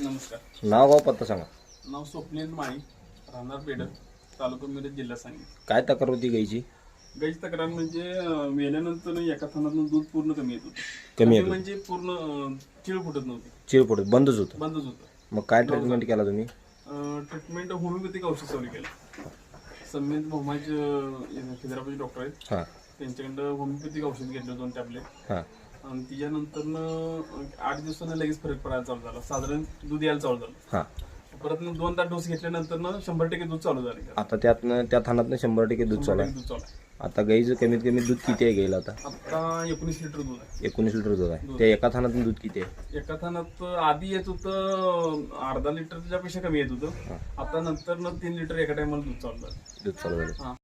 नमस्कार. नाव गाव पत्ता सांगा. नाव स्वप्नील माळी राहणार पेड तालुका मिरज जिल्हा सांगली. काय तक्रार होती गाईची? गाईची तक्रार म्हणजे अं, मेल्यानंतर एका थानातून दूध पूर्ण कमी येत होतं. कमी येत म्हणजे पूर्ण अं, चिळ फुटत नव्हती. चिरपडत बंदच होतं. बंदच होतं. मग काय ट्रीटमेंट केला तुम्ही? ट्रीटमेंट होमिओपॅथिक औषध चालू केलं. समीत भोमाचे खिद्राबादचे डॉक्टर आहेत. हां. त्यांच्याकडं होमिओपॅथिक औषध घेतलं दोन टॅबलेट हां. आणि त्याच्यानंतर आठ दिवसानं लगेच फरक पडायला चालू झाला. साधारण दूध यायला चालू झालं. हां. परत मग दोन तास डोस घेतल्यानंतर शंभर टक्के दूध चालू झाले आता त्यातनं त्या थानातनं शंभर टक्के दूध चालू आहे. दूध चालू आहे. आता गाईचं कमीत कमी दूध किती आहे गाईला आता? आता एकोणीस लिटर दूध आहे. एकोणीस लिटर दूध आहे. त्या एका थानातून दूध किती आहे? एका थानात आधी येत होतं अर्धा लिटरच्या पेक्षा कमी येत होतं. आता नंतर ना तीन लिटर एका टायमाला दूध चालू झालं. दूध चालू झालं. हा.